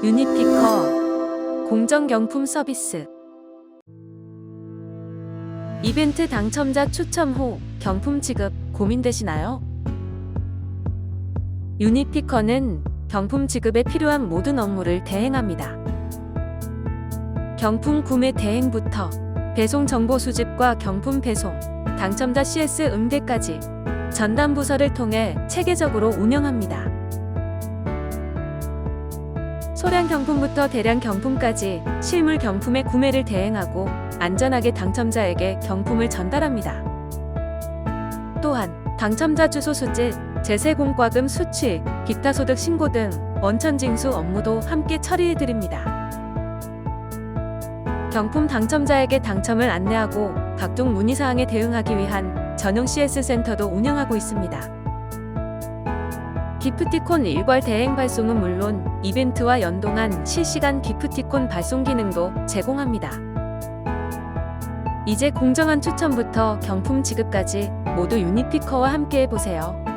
유니피커 공정경품 서비스 이벤트 당첨자 추첨 후 경품 지급 고민되시나요? 유니피커는 경품 지급에 필요한 모든 업무를 대행합니다. 경품 구매 대행부터 배송 정보 수집과 경품 배송, 당첨자 CS 응대까지 전담 부서를 통해 체계적으로 운영합니다. 소량 경품부터 대량 경품까지 실물 경품의 구매를 대행하고 안전하게 당첨자에게 경품을 전달합니다. 또한 당첨자 주소 수집, 제세 공과금 수취, 기타 소득 신고 등 원천 징수 업무도 함께 처리해 드립니다. 경품 당첨자에게 당첨을 안내하고 각종 문의 사항에 대응하기 위한 전용 CS 센터도 운영하고 있습니다. 기프티콘 일괄 대행 발송은 물론 이벤트와 연동한 실시간 기프티콘 발송 기능도 제공합니다. 이제 공정한 추첨부터 경품 지급까지 모두 유니피커와 함께 해보세요.